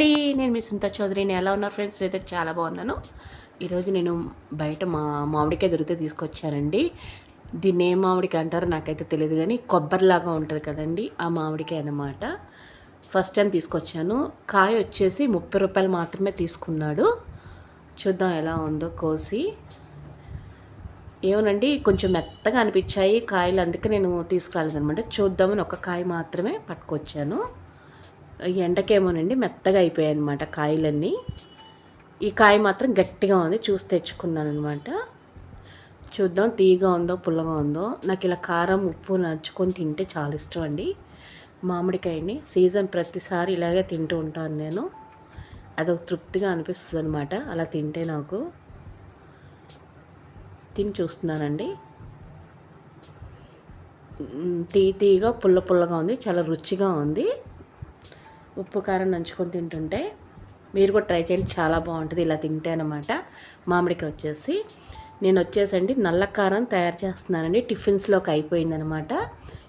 అండి నేను మీ సుంత చౌదరి. నేను ఎలా ఉన్నారు ఫ్రెండ్స్? అయితే చాలా బాగున్నాను. ఈరోజు నేను బయట మా మామిడికాయ దొరికితే తీసుకొచ్చానండి. దీన్ని ఏ మామిడికాయ అంటారో నాకైతే తెలియదు కానీ కొబ్బరిలాగా ఉంటుంది కదండి ఆ మామిడికాయ అన్నమాట. ఫస్ట్ టైం తీసుకొచ్చాను. కాయ వచ్చేసి ముప్పై రూపాయలు మాత్రమే తీసుకున్నాడు. చూద్దాం ఎలా ఉందో కోసి. ఏమోనండి కొంచెం మెత్తగా అనిపించాయి కాయలు అందుకే నేను తీసుకురాలేదనమాట చూద్దామని ఒక కాయ మాత్రమే పట్టుకొచ్చాను. ఎండకేమోనండి మెత్తగా అయిపోయాయి అనమాట కాయలన్నీ. ఈ కాయ మాత్రం గట్టిగా ఉంది చూసి తెచ్చుకున్నాను అనమాట చూద్దాం తీయగా ఉందో పుల్లగా ఉందో. నాకు ఇలా కారం ఉప్పు నచ్చుకొని తింటే చాలా ఇష్టం అండి. మామిడికాయని సీజన్ ప్రతిసారి ఇలాగే తింటూ ఉంటాను నేను. అదొక తృప్తిగా అనిపిస్తుంది అనమాట అలా తింటే నాకు. తిని చూస్తున్నానండి. తీ తీగా పుల్ల పుల్లగా ఉంది చాలా రుచిగా ఉంది. ఉప్పు కారం నంచుకొని తింటుంటే మీరు కూడా ట్రై చేయండి చాలా బాగుంటుంది. ఇలా తింటే అనమాట మామిడికి వచ్చేసి నేను వచ్చేసండి నల్ల కారం తయారు చేస్తున్నానండి. టిఫిన్స్లోకి అయిపోయిందనమాట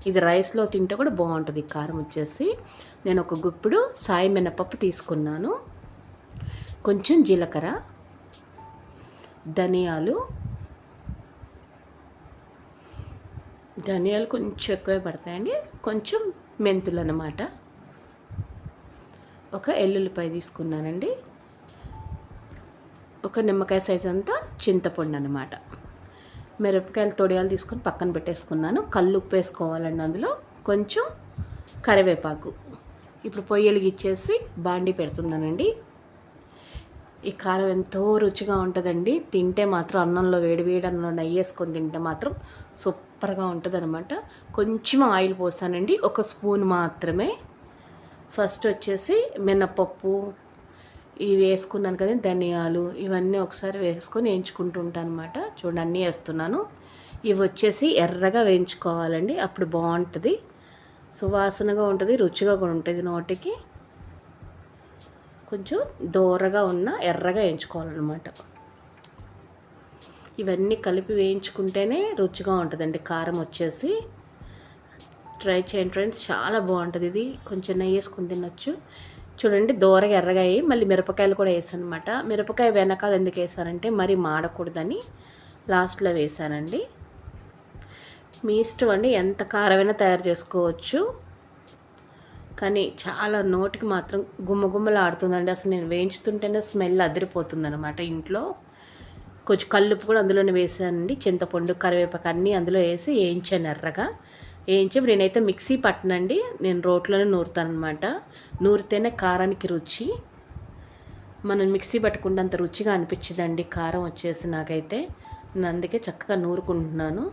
ఇది రైస్లో తింటే కూడా బాగుంటుంది. కారం వచ్చేసి నేను ఒక గుప్పుడు సాయి మినపప్పు తీసుకున్నాను. కొంచెం జీలకర్ర ధనియాలు ధనియాలు కొంచెం ఎక్కువే పడతాయండి. కొంచెం మెంతులు అన్నమాట. ఒక ఎల్లుల్లిపాయ తీసుకున్నానండి. ఒక నిమ్మకాయ సైజ్ అంతా చింతపండు అనమాట మిరపకాయలు తొడియాలు తీసుకొని పక్కన పెట్టేసుకున్నాను. కళ్ళు ఉప్పు వేసుకోవాలండి అందులో. కొంచెం కరివేపాకు. ఇప్పుడు పొయ్యి ఇచ్చేసి బాండి పెడుతున్నానండి. ఈ కారం ఎంతో రుచిగా ఉంటుందండి. తింటే మాత్రం అన్నంలో వేడి వేడి అన్నంలో నెయ్యి వేసుకొని తింటే మాత్రం సూపర్గా ఉంటుంది అనమాట కొంచెం ఆయిల్ పోసానండి. ఒక స్పూన్ మాత్రమే. ఫస్ట్ వచ్చేసి మినపప్పు ఇవి వేసుకున్నాను కదా ధనియాలు ఇవన్నీ ఒకసారి వేసుకొని వేయించుకుంటూ ఉంటాను అనమాట చూడండి అన్నీ వేస్తున్నాను. ఇవి వచ్చేసి ఎర్రగా వేయించుకోవాలండి అప్పుడు బాగుంటుంది. సువాసనగా ఉంటుంది రుచిగా కూడా ఉంటుంది నోటికి. కొంచెం దూరగా ఉన్న ఎర్రగా వేయించుకోవాలన్నమాట. ఇవన్నీ కలిపి వేయించుకుంటేనే రుచిగా ఉంటుందండి కారం వచ్చేసి. ట్రై చేయండి ఫ్రెండ్స్. చాలా బాగుంటుంది ఇది. కొంచెం నెయ్యి వేసుకుని తినొచ్చు. చూడండి దూరగా ఎర్రగా అయ్యి మళ్ళీ మిరపకాయలు కూడా వేసాను అనమాట మిరపకాయ వెనకాల ఎందుకు వేసానంటే మరీ మాడకూడదని లాస్ట్లో వేసానండి. మీ ఇష్టం అండి. ఎంత కారమైనా తయారు చేసుకోవచ్చు. కానీ చాలా నోటికి మాత్రం గుమ్మగుమ్మలు ఆడుతుందండి అసలు నేను వేయించుతుంటేనే స్మెల్ అదిరిపోతుంది అనమాట ఇంట్లో. కొంచెం కల్లుపు కూడా అందులోనే వేసానండి. చింతపండు కరివేపాకు అన్నీ అందులో వేసి వేయించాను ఎర్రగా. వేయించి నేనైతే మిక్సీ పట్టనండి నేను రోట్లోనే నూరుతాను అనమాట నూరితేనే కారానికి రుచి. మనం మిక్సీ పట్టుకుంటే అంత రుచిగా అనిపించిందండి కారం వచ్చేసి నాకైతే. నేను అందుకే చక్కగా నూరుకుంటున్నాను.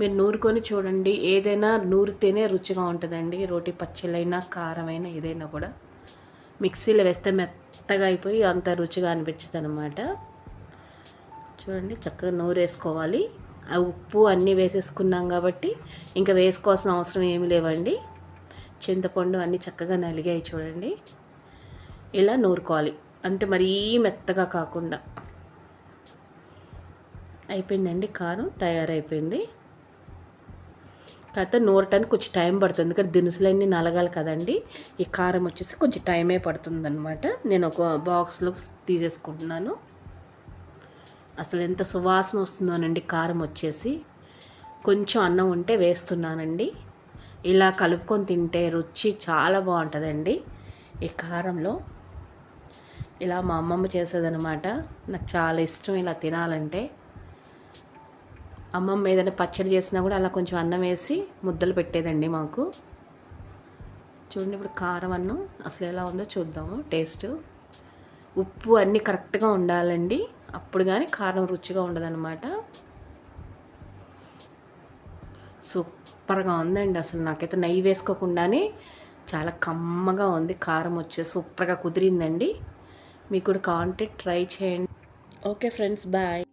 మీరు నూరుకొని చూడండి ఏదైనా నూరితేనే రుచిగా ఉంటుందండి. రోటి పచ్చళ్ళైనా కారమైనా ఏదైనా కూడా. మిక్సీలో వేస్తే మెత్తగా అయిపోయి అంత రుచిగా అనిపించదు అనమాట చూడండి చక్కగా నూరేసుకోవాలి. వేసుకోవాలి ఉప్పు అన్నీ వేసేసుకున్నాం కాబట్టి ఇంకా వేసుకోవాల్సిన అవసరం ఏమి లేవండి. చింతపండు అన్నీ చక్కగా నలిగాయి చూడండి. ఇలా నూరుకోవాలి. అంటే మరీ మెత్తగా కాకుండా. అయిపోయిందండి కారం తయారైపోయింది. కాకపోతే నూరటానికి కొంచెం టైం పడుతుంది. ఎందుకంటే దినుసులన్నీ నలగాలి కదండి. ఈ కారం వచ్చేసి కొంచెం టైమే పడుతుంది అనమాట నేను ఒక బాక్స్లో తీసేసుకుంటున్నాను. అసలు ఎంత సువాసన వస్తుందోనండి కారం వచ్చేసి. కొంచెం అన్నం ఉంటే వేస్తున్నానండి. ఇలా కలుపుకొని తింటే రుచి చాలా బాగుంటుందండి. ఈ కారంలో ఇలా మా అమ్మమ్మ చేసేదనమాట నాకు చాలా ఇష్టం ఇలా తినాలంటే. అమ్మమ్మ ఏదైనా పచ్చడి చేసినా కూడా అలా కొంచెం అన్నం వేసి ముద్దలు పెట్టేదండి మాకు. చూడండి ఇప్పుడు కారం అన్నం అసలు ఎలా ఉందో చూద్దాము. టేస్ట్. ఉప్పు అన్నీ కరెక్ట్గా ఉండాలండి. అప్పుడు కానీ కారం రుచిగా ఉండదన్నమాట. సూపర్గా ఉందండి అసలు. నాకైతే నెయ్యి వేసుకోకుండానే చాలా కమ్మగా ఉంది. కారం వచ్చే సూపర్గా కుదిరిందండి. మీకు కూడా కావాలంటే ట్రై చేయండి. Okay friends bye.